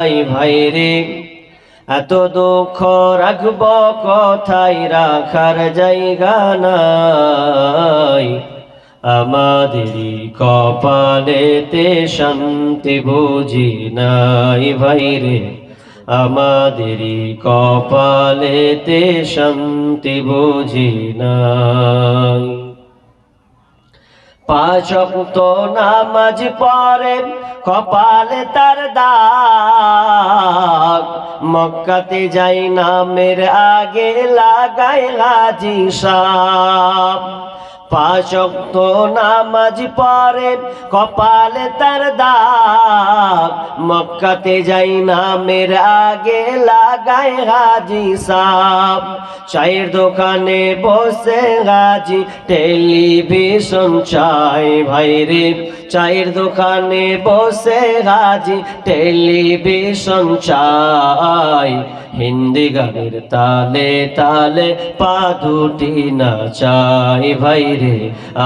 নাই ভাই রে, এত দুঃখ রাখব কথাই রাখার জায়গা নাই। আমাদেরই কপালেতে শান্তি বুঝি নাই ভাই রে। আমাদেরই কপালেতে শান্তি বুঝি নাই। পাঁচ অক্ত নামাজ পরে কপালে তার দাগ। মক্কাতে যাই নামের আগে লাগাই হাজি সাপ। পাঁচ অক্ত নামাজ পড়ে, কপালে তার দাগ। মক্কাতে যাই নামের আগে লাগাই হাজি সাপ চায়ের দোকানে বসে হাজি, টেলিভিশন চাই। ভাই রে, চায়ের দোকানে বসে হাজি, টেলিভিশন চাই। হিন্দি গানের তালে তালে পা দুটি না চাই ভাই রে,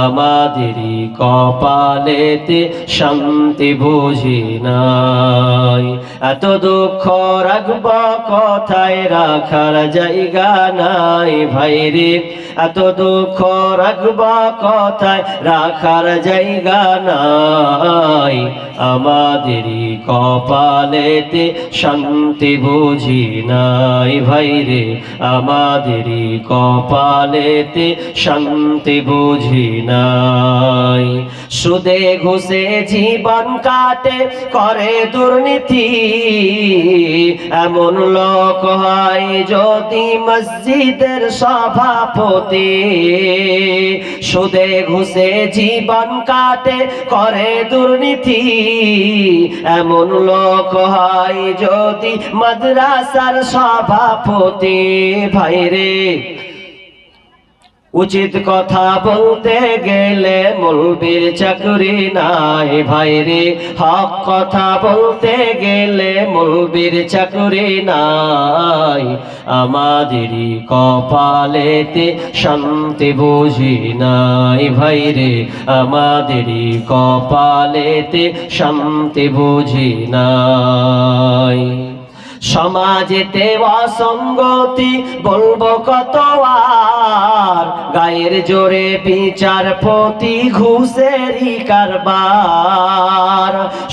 আমাদেরই কপালেতে শান্তি বুঝি নাই। এত দুঃখ রাখব কথায় রাখার জায়গা নাই ভাই রে এত দুঃখ রাখব কথায়? রাখার জায়গা নাই। আমাদেরই কপালেতে শান্তি বুঝি নাই। ভাই রে, আমাদেরই কপালেতে শান্তি বুঝি নাই। সুদে ঘুষে জীবন কাটে, করে দুর্নীতি। এমন লোক হয় যদি মসজিদের সভাপতি সুদে ঘুষে জীবন কাটে করে দুর্নীতি। এমন লোক হয় যদি মাদ্রাসার সভাপতি। ভাইরে উচিত কথা বলতে গেলে মলবির চাকরি নাই ভাইরে হক কথা বলতে গেলে মলবির চাকরি নাই। আমাদেরই কপালেতে শান্তি বুঝি নাই ভাইরে আমাদেরই কপালেতে শান্তি বুঝি নাই। সমাজেতে অসঙ্গতি বলব কত আর? গায়ের জোরে বিচারপতি ঘুষেরই কারবার।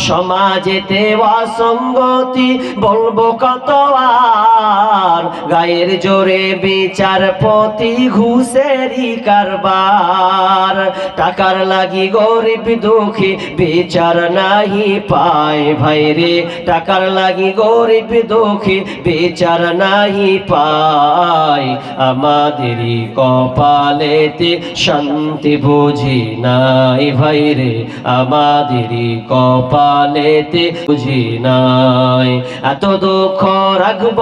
সমাজেতে অসঙ্গতি বলব কত আর? গায়ের জোরে বিচারপতি ঘুষেরই কারবার। টাকার লাগি গরিব দুঃখী বিচার নাহি পায় ভাইরে টাকার লাগি গরিব দুঃখী বিচার নাহি পায়। আমাদেরই কপালেতে শান্তি বুঝি নাই ভাইরে আমাদেরই কপালেতে বুঝি নাই। এত দুঃখ রাখব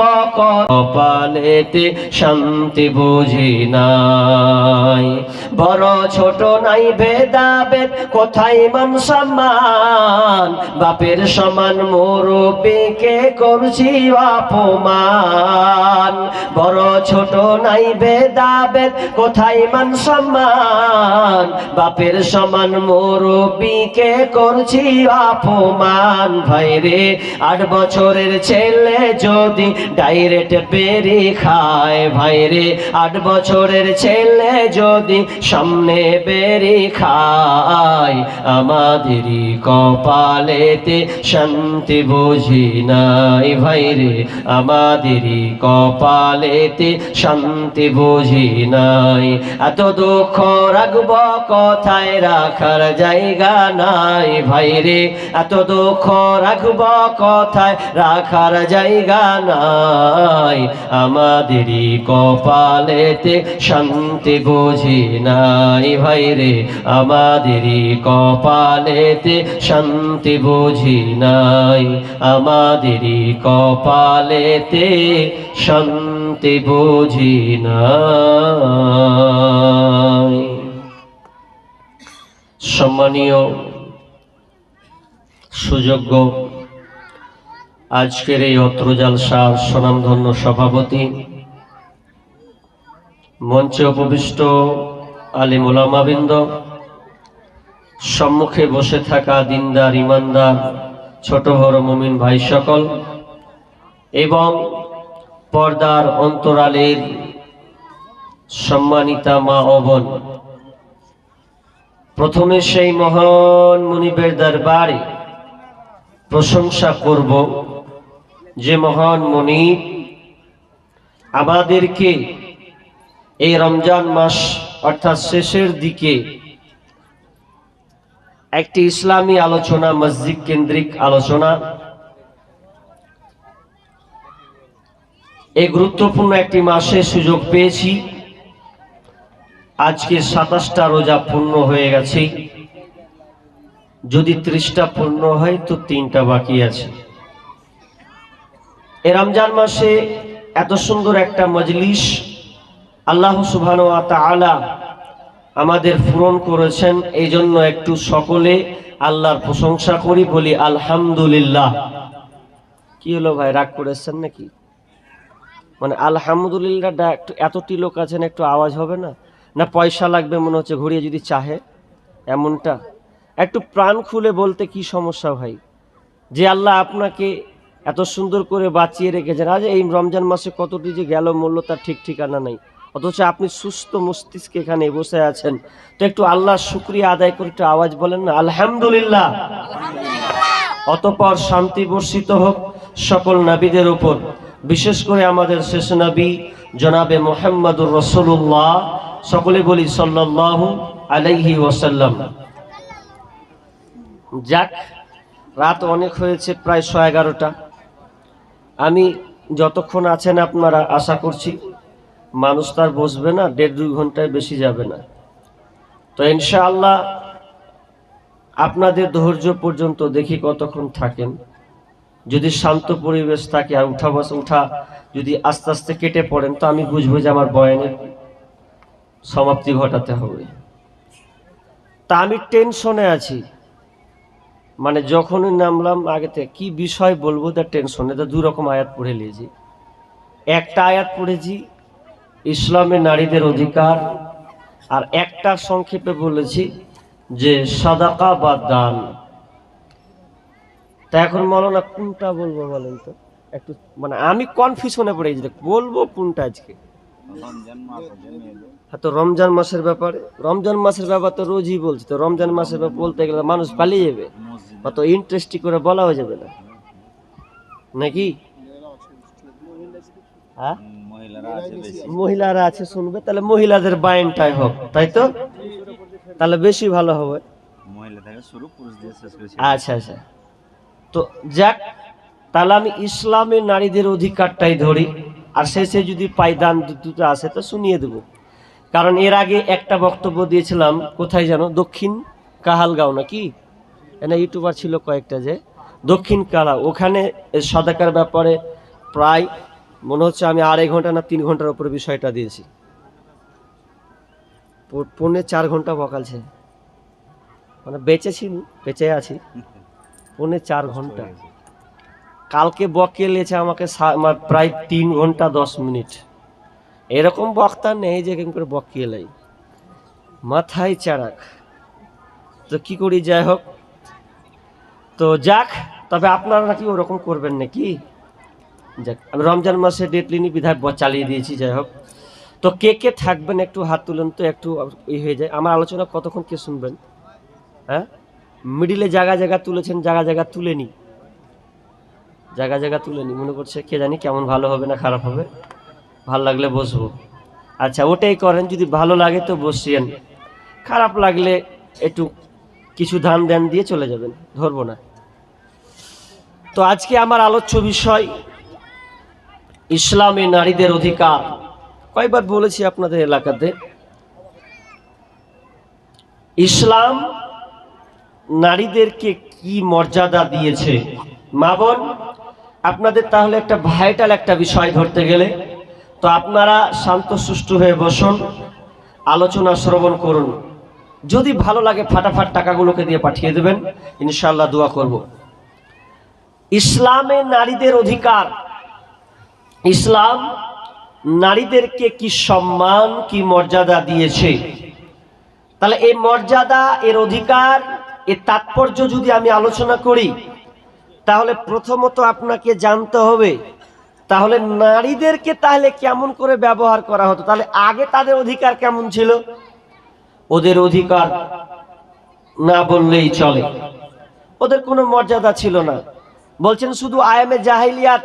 কপালেতে শান্তি বুঝি নাই। বড় ছোট নাই ভেদাভেদ, কোথায় মান সম্মান? বাপের সমান মুরব্বীকে করছি অপমান। বড় ছোট নাই ভেদাভেদ, কোথায় মান সম্মান? বাপের সমান মুরব্বীকে করছি অপমান। ভাইরে আট বছরের ছেলে যদি ডাইরেক্ট বেরি খায় ভাইরে আট বছরের ছেলে যদি সামনে বেরি খায়, আমাদেরই কপালেতে শান্তি বুঝি নাই ভাইরে আমাদেরই কপালেতে শান্তি বুঝি নাই। এত দুঃখ রাখব কথায় রাখার জায়গা নাই ভাইরে এত দুঃখ রাখব কথায়? রাখার জায়গা নাই। আমাদেরই কপালেতে শান্তি বুঝি নাই ভাই রে। আমাদেরই কপালেতে শান্তি বুঝি নাই। আমাদেরই কপালেতে শান্তি বুঝি নাই। সম্মানীয় সুযোগ্য। আজকের এই অত্রজাল শাহ স্বনামধন্য সভাপতি, মঞ্চে উপবিষ্ট আলিম ওলামাবৃন্দ সম্মুখে বসে থাকা দিনদার, ইমানদার, ছোট বড় মুমিন ভাই সকল এবং পর্দার অন্তরালের সম্মানিতা মা ও বোন। প্রথমে সেই মহান মুনিবের দরবারে প্রশংসা করব যে মহান মনিব আমাদেরকে এই রমজান মাস অর্থাৎ শেষের দিকে একটি ইসলামী আলোচনা, মসজিদ কেন্দ্রিক আলোচনা, এই গুরুত্বপূর্ণ একটি মাসে সুযোগ পেয়েছি। আজকে সাতাশটা রোজা পূর্ণ হয়ে গেছে। যদি ত্রিশটা পূর্ণ হয়, তো তিনটা বাকি আছে। এ রমজান মাসে এত সুন্দর একটা মজলিস আল্লাহ সুবহান আমাদের পূরণ করেছেন। এই জন্য একটু সকলে আল্লাহর প্রশংসা করি, বলি আলহামদুলিল্লাহ। কি হলো ভাই, রাগ করেছেন নাকি? মানে আলহামদুলিল্লাহ একটু এতটি লোক আছেন, একটু আওয়াজ হবে না? না পয়সা লাগবে মনে হচ্ছে, ঘুরিয়ে যদি চাহে? এমনটা? একটু প্রাণ খুলে বলতে কি সমস্যা ভাই? যে আল্লাহ আপনাকে এত সুন্দর করে বাঁচিয়ে রেখেছেন। আজ এই রমজান মাসে কতটি যে গেল মূল্য তার ঠিক ঠিকানা নাই। অথচ আপনি সুস্থ মস্তিষ্কে এখানে বসে আছেন। তো একটু আল্লাহ শুক্রিয়া আদায় করে একটু আওয়াজ বলেন না আলহামদুলিল্লাহ। অতপর শান্তি বর্ষিত হোক সকল নাবিদের উপর। বিশেষ করে আমাদের শেষ নবী জনাবে মোহাম্মদুর রসুল্লাহ সকলে বলি সাল্লাহ আলাইহি ওয়াসাল্লাম। যাক, রাত অনেক হয়েছে, প্রায় শ এগারোটা। আমি যতক্ষণ আছেন আপনারা, আশা করছি মানুষ তার বসবে না, দেড় দুই ঘন্টায় বেশি যাবে না। তো ইনশাআল্লাহ আপনাদের ধৈর্য পর্যন্ত দেখি কতক্ষণ থাকেন। যদি শান্ত পরিবেশ থাকে, আর উঠা বসা, উঠা যদি আস্তে আস্তে কেটে পড়েন, তো আমি বুঝব যে আমার বয়ানের সমাপ্তি ঘটাতে হবে। তা আমি টেনশনে আছি। মানে যখনই নামলাম, আগে থেকে কি বিষয় বলব, তার টেনশনে তো দু রকম আয়াত পড়ে নিয়েছি। একটা আয়াত পড়েছি, ইসলামে নারীদের অধিকার, আর একটা সংক্ষেপে বলেছি যে সাদাকা বা দান। তা এখন মৌলানা কোনটা বলব বলেন তো? একটু মানে আমি কনফিউশনে পড়ে গেছি। বলব কোনটা আজকে? হ্যাঁ তো রমজান মাসের ব্যাপারে রমজান মাসের ব্যাপার তো রোজই বলছি তো রমজান মাসের ব্যাপার বলতে গেলে মানুষ পালিয়ে যাবে। অত ইন্টারেস্টি করে বলা হয়ে যাবে না। নাকি? হ্যাঁ? মহিলারা আছে শুনবে? তাহলে মহিলাদের বায়নটাই হোক তাই তো? তাহলে বেশি ভালো হবে। আচ্ছা আচ্ছা। তো যাক তাহলে আমি ইসলামের নারীদের অধিকারটাই ধরি। আর শেষে যদি পাইদান দু- দুটো আসে, তো শুনিয়ে দেব। কারণ এর আগে একটা বক্তব্য দিয়েছিলাম, কোথায় জানো? দক্ষিণ কাহালগাঁও নাকি? এনা ইউটিউবার ছিল কয়েকটা যে, দক্ষিণ কালা। ওখানে সদাকার ব্যাপারে প্রায়, মনে হচ্ছে আমি আড়াই ঘণ্টা না তিন ঘণ্টার উপরে বিষয়টা দিয়েছি। পৌনে চার ঘণ্টা বকালছে মানে বেঁচেছি, বেঁচে আছি। পৌনে চার ঘণ্টা। কালকে বকে লেছে আমাকে প্রায় তিন ঘণ্টা দশ মিনিট। এরকম বক্তা নেই যে কেমন করে বকিয়ে লাই মাথায় চারাক। তো কি করি যাই হোক। তো যাক, তবে আপনারা নাকি ওরকম করবেন নাকি? যাক আমি রমজান মাসে ডেটলিনি বিধায় ব- চালিয়ে দিয়েছি, যাই হোক। তো কে কে থাকবেন একটু হাত তুলেন তো, একটু ই হয়ে যায়। আমার আলোচনা কতক্ষণ কে শুনবেন? হ্যাঁ? মিডিলে জায়গা জায়গা তুলেছেন, জায়গা জায়গা তুলে নি জায়গা জায়গা তুলে নি। মনে করছে কে জানি কেমন ভালো হবে না খারাপ হবে। ভালো লাগলে বসবো। আচ্ছা ওটাই করেন, যদি ভালো লাগে তো বসিয়েন। খারাপ লাগলে একটু কিছু ধান দেন দিয়ে চলে যাবেন, ধরবো না। তো আজকে আমার আলোচ্য বিষয়, ইসলামে নারীদের অধিকার। কয়বার বলেছি আপনাদের এলাকাতে, ইসলাম নারীদেরকে কি মর্যাদা দিয়েছে? মা বোন আপনাদের তাহলে একটা ভাইটাল একটা বিষয় ধরতে গেলে, তো আপনারা শান্ত সুষ্ঠু হয়ে বসুন, আলোচনা শ্রবণ করুন। যদি ভালো লাগে ফাটাফাট টাকাগুলোকে দিয়ে পাঠিয়ে দেবেন ইনশাল্লাহ দোয়া করব। ইসলামে নারীদের অধিকার। ইসলাম নারীদেরকে কি সম্মান, কি মর্যাদা দিয়েছে? তাহলে এই মর্যাদা, এর অধিকার, এর তাৎপর্য যদি আমি আলোচনা করি তাহলে প্রথমত আপনাকে জানতে হবে, তাহলে নারীদেরকে তাহলে কেমন করে ব্যবহার করা হতো? তাহলে আগে তাদের অধিকার কেমন ছিল? ওদের অধিকার না বললেই চলে। ওদের কোনো মর্যাদা ছিল না। বলছেন শুধু আয়ামে জাহিলিয়াত,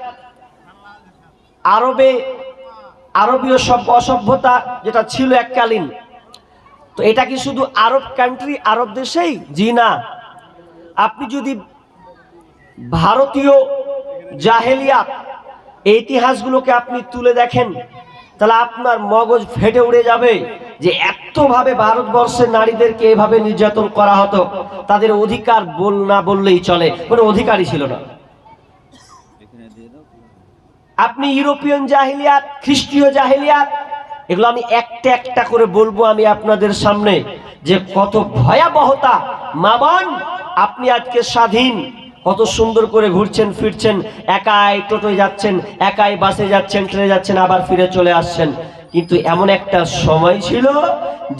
আরবে, আরবীয় সব অসভ্যতা যেটা ছিল এককালীন, তো এটা কি শুধু আরব কান্ট্রি আরব দেশেই? জি না। আপনি যদি ভারতীয় জাহেলিয়াত ইতিহাসগুলোকে আপনি তুলে দেখেন, তাহলে আপনার মগজ ফেটে উড়ে যাবে যে এতভাবে ভারতবর্ষের নারীদেরকে এভাবে নির্যাতন করা হতো। তাদের অধিকার বল, না বললেই চলে, কোনো অধিকারই ছিল না। আপনি ইউরোপিয়ান জাহিলিয়াত, খ্রিস্টীয় জাহিলিয়াত, এগুলো আমি একটা একটা করে বলব আমি আপনাদের সামনে যে কত ভয়াবহতা। মাবান আপনি আজকে স্বাধীন। কত সুন্দর করে ঘুরছেন, ফিরছেন, একাই টোটোয় যাচ্ছেন, একাই বাসে যাচ্ছেন, ট্রেনে যাচ্ছেন, আবার ফিরে চলে আসছেন। কিন্তু এমন একটা সময় ছিল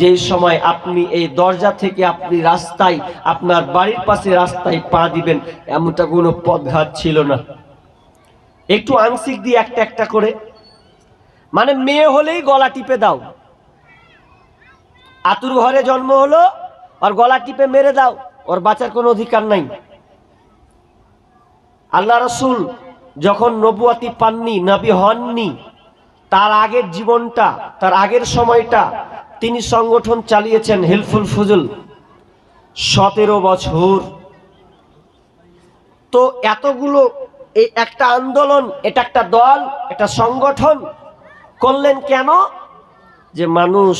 যে সময় আপনি এই দরজা থেকে আপনি রাস্তায়, আপনার বাড়ির পাশে রাস্তায় পা দিবেন, এমনটা কোনো পদঘাত ছিল না। একটু আংশিক দিয়ে একটা একটা করে। মানে মেয়ে হলেই গলা টিপে দাও। আতুর ঘরে জন্ম হলো, আর গলা টিপে মেরে দাও, ওর বাঁচার কোনো অধিকার নাই। আল্লাহ রসুল যখন নবুয়াতি পাননি, নবী হননি, তার আগের জীবনটা, তার আগের সময়টা তিনি সংগঠন চালিয়েছেন হেলফুল ফুজুল। সতেরো বছর। তো এতগুলো, এই একটা আন্দোলন, এটা একটা দল, এটা সংগঠন করলেন কেন? যে মানুষ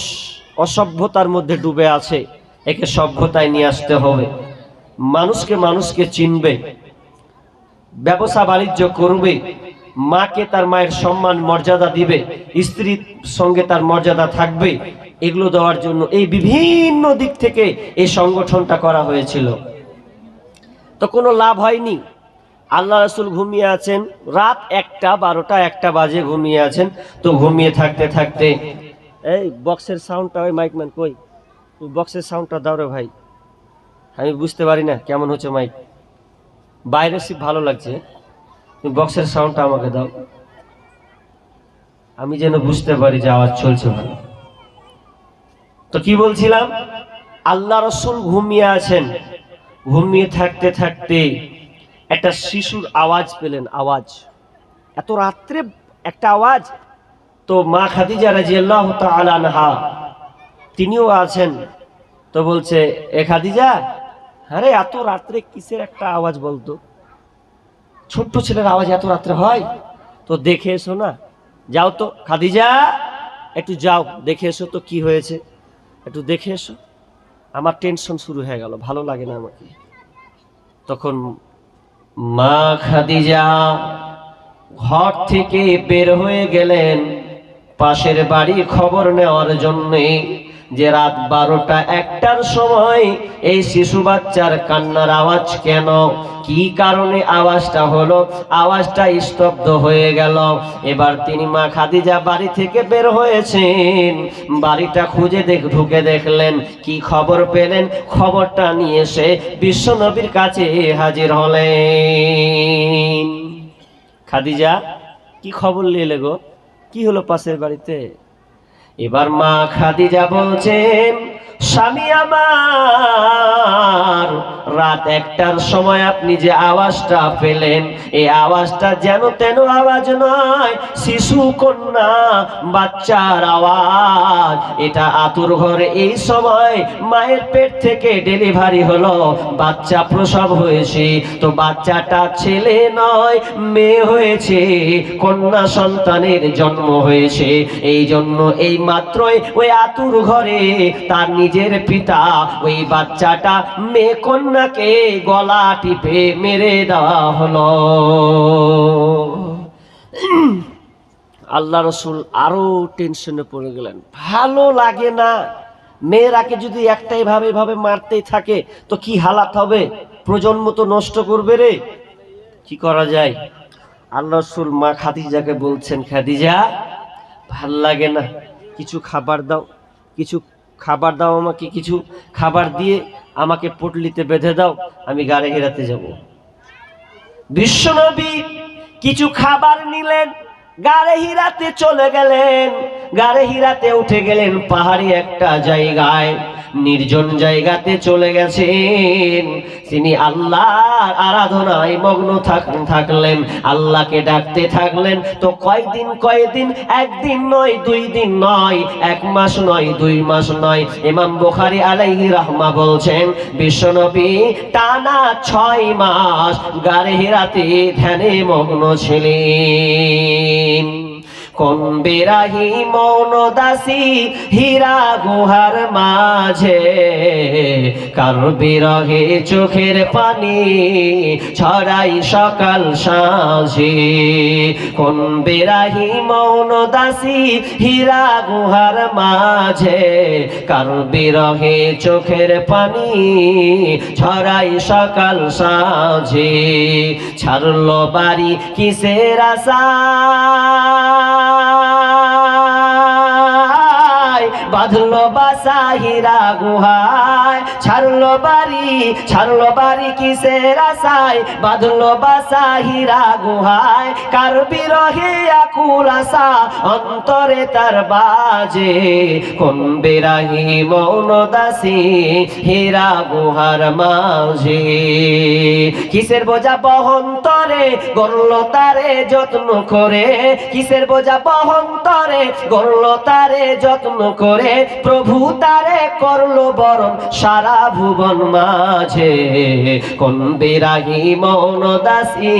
অসভ্যতার মধ্যে ডুবে আছে, একে সভ্যতায় নিয়ে আসতে হবে। মানুষকে মানুষকে চিনবে। ব্যবসা বাণিজ্য করবে, মাকে তার মায়ের সম্মান, মর্যাদা দিবে, স্ত্রীর সঙ্গে তার মর্যাদা থাকবে, এগুলো দেওয়ার জন্য এই বিভিন্ন দিক থেকে এই সংগঠনটা করা হয়েছিল। তো কোনো লাভ হয়নি। আল্লাহ রসুল ঘুমিয়ে আছেন, রাত একটা, বারোটা একটা বাজে ঘুমিয়ে আছেন। তো ঘুমিয়ে থাকতে থাকতে, এই বক্সের সাউন্ডটা ওই মাইকম্যান কই? বক্সের সাউন্ডটা দাও রে ভাই। আমি বুঝতে পারি না, কেমন হচ্ছে মাইক বাইরে সি ভালো লাগছে। তুমি বক্সের সাউন্ডটা আমাকে দাও। আমি যেন বুঝতে পারি যে আওয়াজ চলছে ভালো। তো কি বলছিলাম? আল্লাহ রসুল ঘুমিয়ে আছেন। ঘুমিয়ে থাকতে থাকতে একটা শিশুর আওয়াজ পেলেন, আওয়াজ। এত রাত্রে একটা আওয়াজ। তো মা খাদিজা রাজিয়াল্লাহ তাআলা আনহা, তিনিও আছেন। তো বলছে, এ খাদিজা আরে, এত রাত্রে কিসের একটা আওয়াজ বলতো? ছোট্ট ছেলের আওয়াজ এত রাত্রে হয়? তো দেখে এসো না। যাও তো, খাদিজা, একটু যাও, দেখে এসো তো কি হয়েছে। একটু দেখে এসো। আমার টেনশন শুরু হয়ে গেল, ভালো লাগে না আমাকে। তখন মা খাদিজা ঘর থেকে বের হয়ে গেলেন। পাশের বাড়ি খবর নেওয়ার জন্যে যে রাত বারোটা একটার সময় এই শিশু বাচ্চার কান্নার আওয়াজ কেন? কি কারণে আওয়াজটা হলো? আওয়াজটা স্তব্ধ হয়ে গেল। এবার তিনি মা খাদিজা বাড়ি থেকে বের হয়েছেন। বাড়িটা খুঁজে দেখ ঢুকে দেখলেন। কি খবর পেলেন? খবরটা নিয়ে এসে বিশ্বনবীর কাছে হাজির হলেন। খাদিজা, কি খবর নিয়ে গো? কি হলো পাশের বাড়িতে? এবার মা খাদিজা বলছেন স্বামী আমার, রাত একটার সময় আপনি যে আওয়াজটা পেলেন, এই আওয়াজটা যেন তেন আওয়াজ নয়, শিশু কন্যা, বাচ্চার আওয়াজ। এটা আতুর ঘরে এই সময় মায়ের পেট থেকে ডেলিভারি হলো, বাচ্চা প্রসব হয়েছে। তো বাচ্চাটা ছেলে নয়, মেয়ে হয়েছে, কন্যা সন্তানের জন্ম হয়েছে। এই জন্য এই মাত্রই ওই আতুর ঘরে তার নিজের পিতা, ওই বাচ্চাটা মেয়ে কন্যাকে গলা টিপে মেরে দেওয়া হলো। আল্লাহ রসুল আরও টেনশনে পড়ে গেলেন। ভালো লাগে না। মেয়েরাকে যদি একটাই ভাবে ভাবে মারতেই থাকে, তো কি হালাত হবে? প্রজন্ম তো নষ্ট করবে রে। কি করা যায়? আল্লাহ রসুল মা খাদিজাকে বলছেন, খাদিজা, ভালো লাগে না। কিছু খাবার দাও, কিছু খাবার দাও আমাকে, কিছু খাবার দিয়ে আমাকে পটলিতে বেঁধে দাও, আমি গাড়ি হেরাতে যাব। বিশ্বনবী কিছু খাবার নিলেন, গাড়ে হিরাতে চলে গেলেন, গাড়ে হিরাতে উঠে গেলেন পাহাড়ি একটা জায়গায়। নির্জন জায়গাতে চলে গেছেন। তিনি আল্লাহর আরাধনায় মগ্ন থাক- থাকলেন, আল্লাহকে ডাকতে থাকলেন। তো কয়দিন কয়দিন? একদিন নয়, দুই দিন নয়, এক মাস নয়, দুই মাস নয়। ইমাম বুখারী আলাইহি রাহমা বলছেন, বিশ্বনবী টানা ছয় মাস গাড়ে হেরাতে ধ্যানে মগ্ন ছিলেন। কোন বেরাহি মৌন দাসী, হীরা গুহার মাঝে। কার বিরহে চোখের পানি, ছড়াই সকাল সাঁঝে। কোন বেরাহি মৌন দাসী, হীরা গুহার মাঝে। কার বিরহে চোখের পানি, ছড়াই সকাল সাঁঝে। ছাড়লো বাড়ি কিসের আশা? বাঁধলো বাসা হীরা গুহায় ছাড়লো বাড়ি ছাড়লো বাড়ি কিসের আশায়? বাঁধলো বাসা হীরা গুহায়। কার বিরহে আকুল আশা? অন্তরে তার বাজে। কোন বেরাহি মৌন দাসী? হীরা গুহার মাঝে। কিসের বোঝা বহন তরে গরল তারে যত্ন করে। কিসের বোঝা বহন তরে গরল তারে যত্ন করে। প্রভু তারে করল বরণ সারা ভুবন মাঝে, কোন বিরাগী মৌন দাসী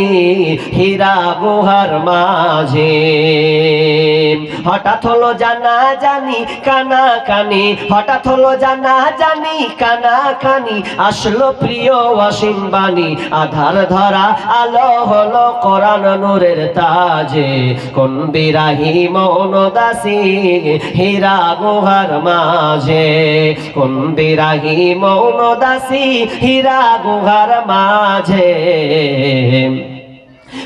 হীরা গুহার মাঝে। হঠাৎ হলো জানা জানি, কানা কানি, হঠাৎ হলো জানা জানি, কানা কানি, আসলো প্রিয় অসীম বাণী, আধার ধরা আলো হলো কোরআন নূরের তাজে। কোন বিরাহি মৌন দাসী হীরা গুহার মাঝে, কোন বিরাহি মৌন দাসী হীরা গুহার মাঝে।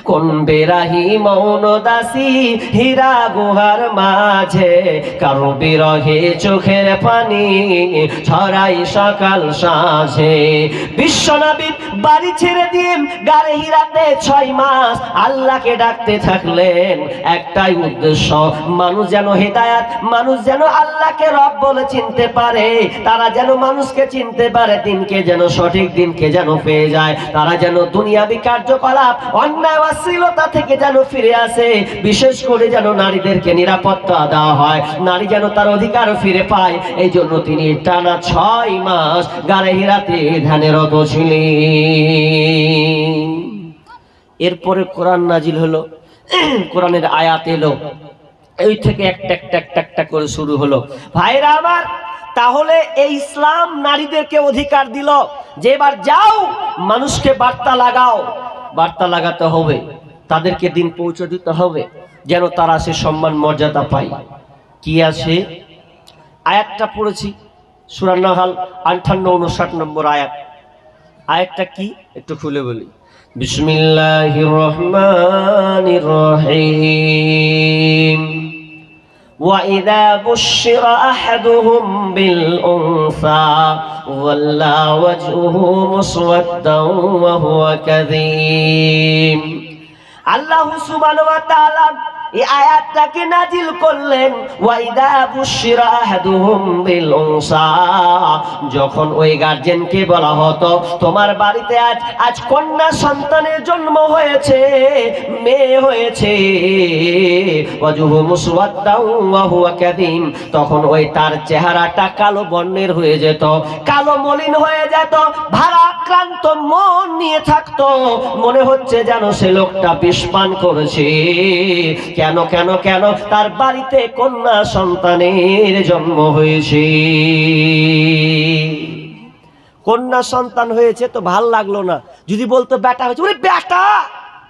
কোন বেরাহি মৌন দাসী হীরা গুহার মাঝে? কারও বিরহে চোখের পানি ছড়াই সকাল সাঁঝে। বিশ্বনবী বাড়ি ছেড়ে দিয়ে গাড়ে হীরাতে ছয় মাস। আল্লাহকে ডাকতে থাকলেন, একটাই উদ্দেশ্য, মানুষ যেন হেদায়াত, মানুষ যেন আল্লাহকে রব বলে চিনতে পারে। তারা যেন মানুষকে চিনতে পারে, দিনকে যেন সঠিক, দিনকে যেন পেয়ে যায়। তারা যেন দুনিয়াবি কার্যকলাপ, অন্যায় অশ্লীলতা থেকে যেন ফিরে আসে, বিশেষ করে যেন নারীদেরকে নিরাপত্তা দেওয়া হয়। নারী যেন তার অধিকার ফিরে পায় এই জন্য তিনি টানা ছয় মাস গাড়ে হিরাতে ছিলেন। এরপরে কোরআন নাজিল হলো, কোরআনের আয়াত এলো। এই থেকে একটা একটা একটা একটা করে শুরু হলো। ভাইরা আমার, তাহলে এই ইসলাম নারীদেরকে অধিকার দিল। যে এবার যাও, মানুষকে বার্তা লাগাও। বার্তা লাগাতে হবে, তাদেরকে দিন পৌঁছে দিতে হবে, যেন তারা সে সম্মান মর্যাদা পায়। কি আছে? আয়াতটা পড়েছি সুরান্নাহাল আঠান্ন উনষাট নম্বর আয়াত। আয়াতটা কি? একটু খুলে বলি। বিসমিল্লাহ রহমান রহিম। وإذا بشر أحدهم بالأنثى ظل وجهه مسودا وهو كذيم الله سبحانه وتعالى আয়াতটাকে নাজিল করলেন যখন ওই বলা হতো, তোমার বাড়িতে আজ আজ কন্যা সন্তানের জন্ম হয়েছে, মেয়ে হয়েছে। হুয়া তখন ওই তার চেহারাটা কালো বর্ণের হয়ে যেত, কালো মলিন হয়ে যেত, ভারাক্রান্ত মন নিয়ে থাকতো। মনে হচ্ছে যেন সে লোকটা বিষ পান করেছে। কেন কেন কেন তার বাড়িতে কন্যা সন্তানের জন্ম হয়েছে? কন্যা সন্তান হয়েছে তো ভালো লাগল না। যদি বলতো বেটা হয়েছে, ওরে বেটা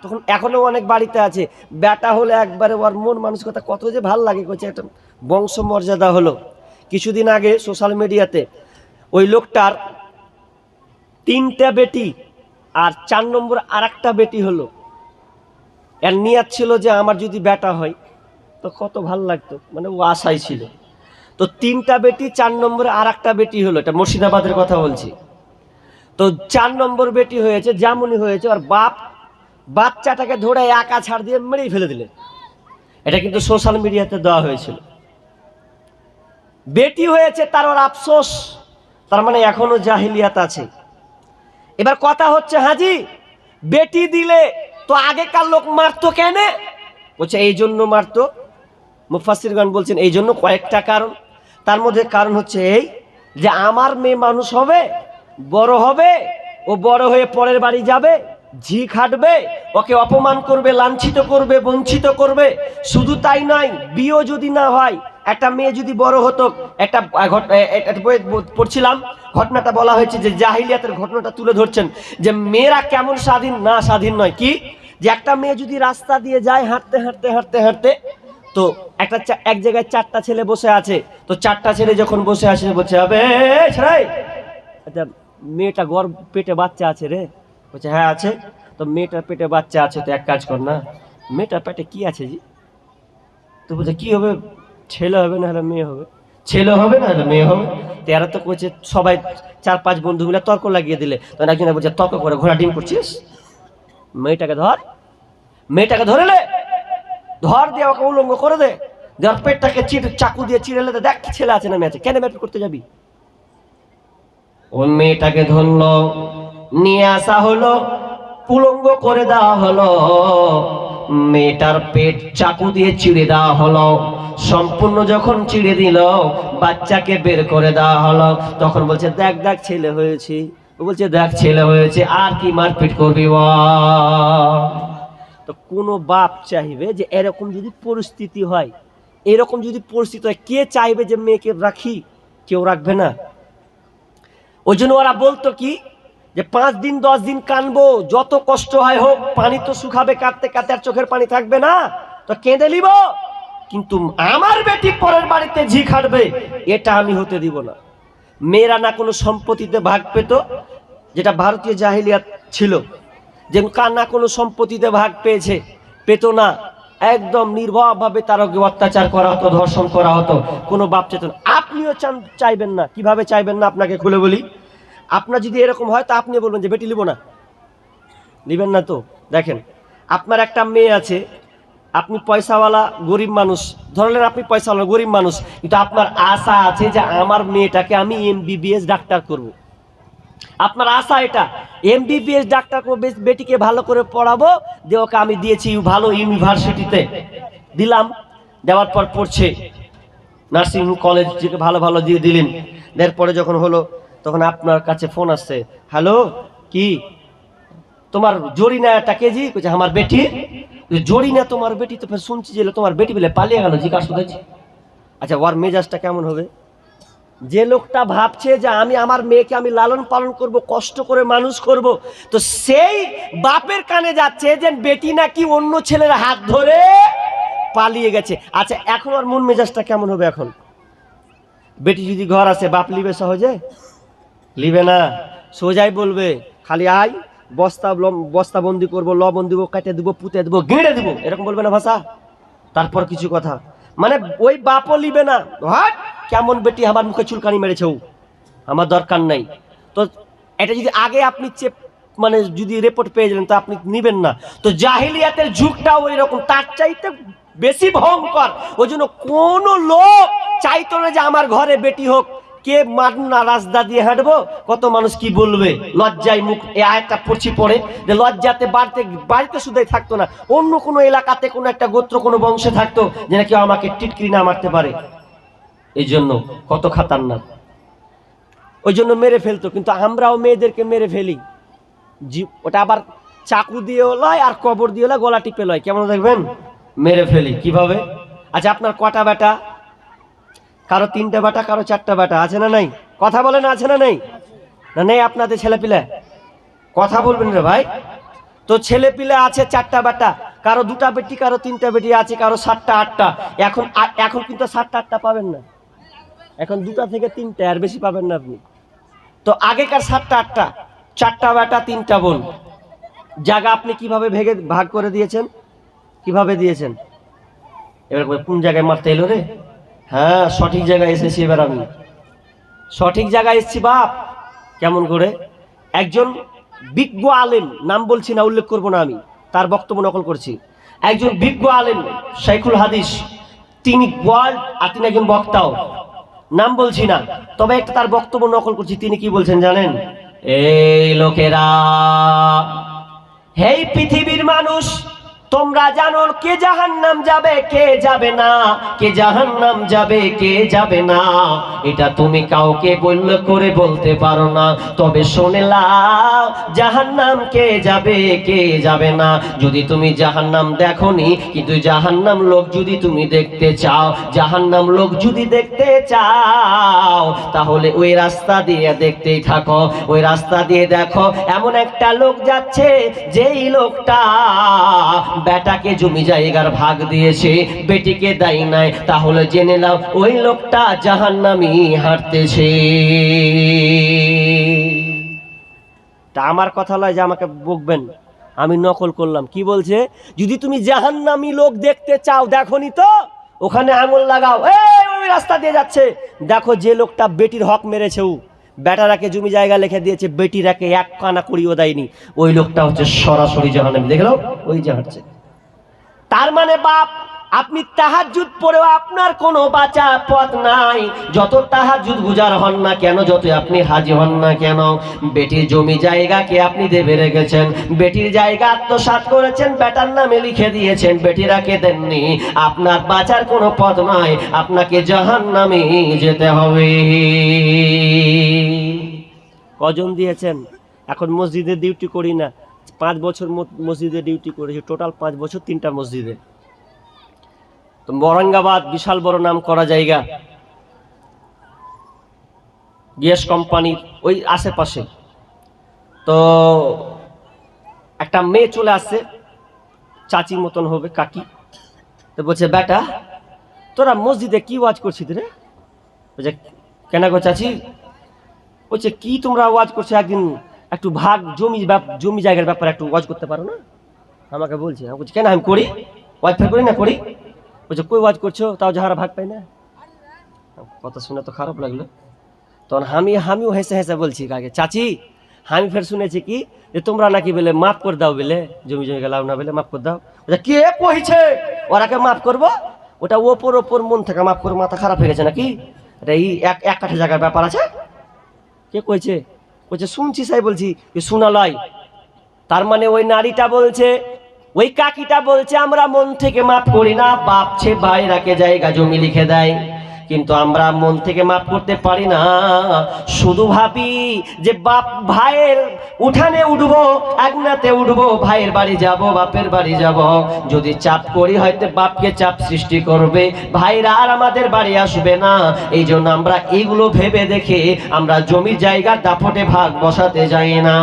তখন এখনও অনেক বাড়িতে আছে। বেটা হলে একবারে ওর মন মানসিকতা কত যে ভালো লাগে করছে একটা বংশ মর্যাদা হলো। কিছুদিন আগে সোশ্যাল মিডিয়াতে ওই লোকটার তিনটা বেটি আর চার নম্বর আর একটা বেটি হলো। এর নিয়াত ছিল যে আমার যদি বেটা হয়, তো কত ভালো লাগতো মানে ও আশাই ছিল। তো তিনটা বেটি, চার নম্বরে আর একটা বেটি হলো, এটা মুর্শিদাবাদের কথা বলছি। তো চার নম্বর বেটি হয়েছে যেমনই হয়েছে, আর বাপ বাচ্চাটাকে ধরে একা ছাড় দিয়ে মেরেই ফেলে দিলেন। এটা কিন্তু সোশ্যাল মিডিয়াতে দেওয়া হয়েছিল। বেটি হয়েছে, তার ওর আফসোস, তার মানে এখনও জাহিলিয়াত আছে। এবার কথা হচ্ছে, হাজি, বেটি দিলে তো আগেকার লোক মারতো কেন? বলছে, এই জন্য মারতো। মুফাসিরগণ বলছেন, এই জন্য কয়েকটা কারণ। তার মধ্যে কারণ হচ্ছে এই যে আমার মেয়ে মানুষ হবে, বড় হবে, ও বড় হয়ে পরের বাড়ি যাবে, ঝি খাটবে, ওকে অপমান করবে, লাঞ্ছিত করবে, বঞ্চিত করবে। শুধু তাই নয়, বিয়েও যদি না হয় একটা মেয়ে যদি বড় হতো, একটা পড়ছিলাম, ঘটনাটা বলা হয়েছে যে জাহিলিয়াতের ঘটনাটা তুলে ধরছেন, যে মেয়েরা কেমন স্বাধীন, না স্বাধীন নয়। কি? যে একটা মেয়ে যদি রাস্তা দিয়ে যায় হাঁটতে হাঁটতে হাঁটতে হাঁটতে, তো একটা এক জায়গায় চারটা ছেলে বসে আছে, তো চারটা ছেলে যখন বসে আছে বলছে হবে আচ্ছা মেয়েটা গর্ভ পেটে বাচ্চা আছে রে? বলছে হ্যাঁ আছে। তো মেয়েটার পেটে বাচ্চা আছে, তো এক কাজ কর না। মেয়েটার পেটে কি আছে জি? তো বলছে, কি হবে? ছেলে হবে না হলে মেয়ে হবে। ছেলে হবে না হলে মেয়ে হবে? তো এরা তো করছে সবাই চার পাঁচ বন্ধু মিলে তর্ক লাগিয়ে দিলে। তখন একজনে বলছে তর্ক করে ঘোড়া ডিম করছিস? মেয়েটাকে ধর। মেয়েটাকে ধরে লে ধর দিয়ে আমাকে উলঙ্গ করে দে। দেওয়ার পেটটাকে চিট চাকু দিয়ে চিড়েলে দে, দেখ কি ছেলে আছে না মেয়ে আছে। কেন ব্যাট করতে যাবি? ও মেয়েটাকে ধরলো নিয়ে আসা হলো পুলঙ্গ করে দেওয়া হলো। মেয়েটার পেট চাকু দিয়ে চিড়ে দেওয়া হলো। সম্পূর্ণ যখন চিড়ে দিল, বাচ্চাকে বের করে দেওয়া হলো। তখন বলছে, দেখ দেখ, ছেলে হয়েছে। বলছে, দেখ, ছেলে হয়েছে, আর কি মারপিট করবি তো কোনো বাপ চাইবে যে এরকম যদি পরিস্থিতি হয়, এরকম যদি পরিস্থিতি হয়, কে চাইবে যে মেয়েকে রাখি, কেউ রাখবে না। ওই জন্য ওরা বলতো কি যে পাঁচ দিন, দশ দিন কানবো, যত কষ্ট হয় হোক, পানি তো শুকাবে কাঁদতে কাঁদতে আর চোখের পানি থাকবে না। তো কেঁদে নিব। কিন্তু আমার বেটি পরের বাড়িতে ঝি খাটবে, এটা আমি হতে দিব না। মেয়েরা না কোনো সম্পত্তিতে ভাগ পেত, যেটা ভারতীয় জাহিলিয়াত ছিল। যে কার না কোনো সম্পত্তিতে ভাগ পেয়েছে, পেত না। একদম নির্ভরভাবে তার আগে অত্যাচার করা হতো, ধর্ষণ করা হতো, কোনো বাপ চেতন আপনিও চান চাইবেন না, কীভাবে চাইবেন না আপনাকে খুলে বলি? আপনার যদি এরকম হয়, তা আপনি বলবেন যে, বেটি, নিব না। নিবেন না তো? দেখেন, আপনার একটা মেয়ে আছে, আপনি পয়সাওয়ালা, গরিব মানুষ। ধরলেন আপনি পয়সাওয়ালা, গরিব মানুষ, কিন্তু আপনার আশা আছে যে, আমার মেয়েটাকে আমি এমবিবিএস ডাক্তার করব। আপনার আশা এটা এমবিবিএস ডাক্তার করব বেটিকে ভালো করে পড়াবো, দিয়ে ওকে আমি দিয়েছি ভালো ইউনিভার্সিটিতে। দিলাম, দেওয়ার পর পড়ছে। নার্সিং কলেজ ভালো ভালো দিয়ে দিলেন। দেওয়ার পরে যখন হলো তখন আপনার কাছে ফোন আসছে, হ্যালো, কি? তোমার জরি না একটা কেজি? কইছে, আমার বেটি। জরিনা, তোমার বেটি তো ফের শুনছি যে তোমার বেটি বলে পালিয়ে গেল, জিজ্ঞাসা করেছি। আচ্ছা ওর মেজাজটা কেমন হবে? যে লোকটা ভাবছে যে আমি, আমার মেয়েকে আমি লালন পালন করব, কষ্ট করে মানুষ করব, তো সেই বাপের কানে যাচ্ছে যে বেটি নাকি অন্য ছেলের হাত ধরে পালিয়ে গেছে। আচ্ছা এখন ওর মন মেজাজটা কেমন হবে এখন? বেটি যদি ঘর আছে, বাপ লিবে সহজে? লিবে না। সোজাই বলবে, খালি আয়, বস্তা বস্তা বন্দি করব, লবণ দিব, কেটে দিব, পুঁতে দিব, গেড়ে দিব। এরকম বলবে না ভাষা। তারপর কিছু কথা। মানে ওই বাপও লিবে না। হাট, কেমন বেটি আমার মুখে চুলকানি মেরেছে আমার দরকার নাই। তো এটা যদি আগে আপনি চেপ মানে যদি রিপোর্ট পেয়ে গেলেন তো আপনি নিবেন না। তো জাহিলিয়াতের যুগটাও ওই রকম তার চাইতে বেশি ভয়ঙ্কর। ওই জন্য কোনো লোক চাইতো না যে আমার ঘরে বেটি হোক। কে না রাস্তা দিয়ে হাঁটবো? কত মানুষ কি বলবে? লজ্জায় মুখ, এ আয়টা পড়ছি পড়ে যে লজ্জাতে বাড়িতে বাড়িতে শুধুই থাকতো না, অন্য কোনো এলাকাতে কোনো একটা গোত্র, কোনো বংশে থাকতো যে না কেউ আমাকে টিটকিরি না মারতে পারে। এই জন্য কত খাতারনাক। ওই জন্য মেরে ফেলতো, কিন্তু আমরাও মেয়েদেরকে মেরে ফেলি। ওটা আবার চাকু দিয়েও লয় আর কবর দিয়ে লয়, গলা টিপে লয়। কেমন দেখবেন? মেরে ফেলি। কীভাবে? আচ্ছা আপনার কটা বেটা? কারও তিনটা বেটা, কারও চারটা বেটা, আছে না নাই? কথা বলেন আছে না নাই? না নেই আপনাদের ছেলেপিলে? কথা বলবেন রে ভাই। তো ছেলে পিলে আছে চারটা বেটা, কারও দুটা বেটি, কারও তিনটা বেটি আছে, কারও সাতটা, আটটা। এখন এখন কিন্তু সাতটা, আটটা পাবেন না। এখন দুটা থেকে তিনটা, আর বেশি পাবেন না আপনি। তো আগেকার সাতটা, আটটা, চারটা বেটা, তিনটা বোন। জায়গা আপনি কীভাবে ভেগে, ভাগ করে দিয়েছেন? কীভাবে দিয়েছেন? এবার কোন জায়গায় মারতে এলো রে? হ্যাঁ সঠিক জায়গায় এসেছি এবার আমি। সঠিক জায়গায় এসেছি বাপ। কেমন করে? একজন বিজ্ঞ আলেম, নাম বলছি না, উল্লেখ করব না আমি, তার বক্তব্য নকল করছি। একজন বিজ্ঞ আলেম, শাইখুল হাদিস, তিনি ওয়ার্ল্ড আর তিনি একজন বক্তাও। নাম বলছি না, তবে একটা তার বক্তব্য নকল করছি, তিনি কি বলছেন জানেন? এই লোকেরা, হেই পৃথিবীর মানুষ তোমরা জানো কে জাহান্নাম যাবে, কে যাবে না? কে জাহান্নাম যাবে, কে যাবে না? এটা তুমি কাউকে বলল করে বলতে পারো না। তবে শোনেলাও জাহান্নাম কে যাবে কে যাবে না? যদি তুমি জাহান্নাম দেখোনি, কিন্তু জাহান্নাম লোক যদি তুমি দেখতে চাও, জাহান্নাম লোক যদি দেখতে চাও, তাহলে ওই রাস্তা দিয়ে দেখতেই থাকো। ওই রাস্তা দিয়ে দেখো, এমন একটা লোক যাচ্ছে, যেই লোকটা বেটাকে জমি জায়গার ভাগ দিয়েছে, বেটিকে দেয় নাই, তাহলে জেনে নাও, ওই লোকটা জাহান্নামি হাঁটতেছে। তা আমার কথা নয় যে আমাকে বকবেন, আমি নকল করলাম। কি বলছে? যদি তুমি জাহান্নামি লোক দেখতে চাও, দেখনি তো? ওখানে আঙুল লাগাও। ওই রাস্তা দিয়ে যাচ্ছে। দেখো যে লোকটা বেটির হক মেরেছে ও। বেটারাকে জমি জায়গা লিখে দিয়েছে, বেটিরাকে এক কানা করিও দেয়নি। ওই লোকটা হচ্ছে সরাসরি জাহান্নামি। দেখল ওই যে হাঁটছে। তার মানে বাপ, আপনি তাহাজুদ পড়েও আপনার কোনো বাঁচা পথ নাই। যত তাহাজুদ গুজার হন না কেন যত আপনি হাজি হন না কেন, বেটির জমি জায়গাকে আপনি দেবে রেখেছেন? বেটির জায়গা আত্মসাৎ করেছেন, বেটার নামে লিখে দিয়েছেন বেটিরাকে দেননি? আপনার বাঁচার কোনো পথ নাই, আপনাকে জাহান নামে যেতে হবে। কজন দিয়েছেন? এখন মসজিদে ডিউটি করি না। পাঁচ বছর মসজিদে ডিউটি করেছি টোটাল পাঁচ বছর তিনটা মসজিদে। তো মরঙ্গাবাদ বিশাল বড় নাম করা জায়গা। গ্যাস কোম্পানির ওই আশেপাশে। তো একটা মেয়ে চলে আসছে, চাচি মতন হবে, কাকি। তো বলছে, বেটা, তোরা মসজিদে কি ওয়াজ করছিস রে? বলছে, কেন গো চাচি? বলছে, কি তোমরা ওয়াজ করছ একদিন একটু ভাগ জমি জমি জায়গার ব্যাপারে একটু ওয়াজ করতে পারো না? আমাকে বলছে, আমি বলছি, কেন আমি করি? ওয়াজ ফের করি না, করি? বলছে, কই ওয়াজ করছ? তাও যাহারা ভাগ পাই না? কথা শুনে তো খারাপ লাগল। তখন আমি আমিও হেসে হেসে বলছি কাকে, চাচি আমি ফের শুনেছি কি যে তোমরা নাকি বলে মাফ করে দাও বলে, জমি জমি গেলাম না বলে মাফ করে দাও? কে কইছে? ওরাকে মাফ করব? ওটা ওপর ওপর মন থেকে মাফ করে, মাথা খারাপ হয়ে গেছে নাকি? এটা এই এক এক কাঠা জায়গার ব্যাপার আছে? কে কইছে? বলছে শুনছি সাই বলছি শোনালয়। তার মানে ওই নারীটা বলছে, ওই কাকিটা বলছে, আমরা মন থেকে মাফ করি না বাপছে ভাইরাকে জায়গা জমি লিখে দেয়। কিন্তু আমরা মন থেকে মাফ করতে পারি না। শুধু ভাবি যে বাপ ভাইয়ের উঠানে উঠবো, একনাতে উঠবো, ভাইয়ের বাড়ি যাব, বাপের বাড়ি যাব। যদি চাপ করি, হয়তো বাপকে চাপ সৃষ্টি করবে, ভাইরা আর আমাদের বাড়ি আসবে না। এই জন্য আমরা এইগুলো ভেবে দেখে আমরা জমির জায়গার দাপটে ভাগ বসাতে যাই না।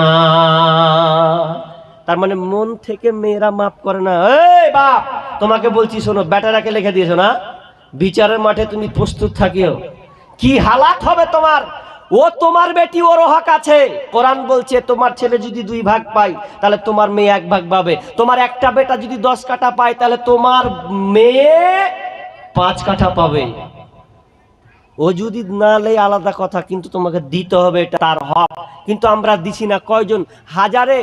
তার মানে মন থেকে মেয়েরা মাফ করে না। এই বাপ, তোমাকে বলছি শোনো বেটারাকে লিখে দিয়েছ না? বিচারের মাঠে তুমি প্রস্তুত থাকিও। কি হালাত হবে তোমার? ও তোমার বেটি, ওর হক আছে। কোরআন বলছে, তোমার ছেলে যদি দুই ভাগ পায়, তাহলে তোমার মেয়ে এক ভাগ পাবে। তোমার একটা বেটা যদি দশ কাঠা পায়, তাহলে তোমার মেয়ে পাঁচ কাঠা পাবে। ও যদি না লেয় আলাদা কথা, কিন্তু তোমাকে দিতে হবে এটা তার হক। কিন্তু আমরা দিছি না। কয়জন? হাজারে।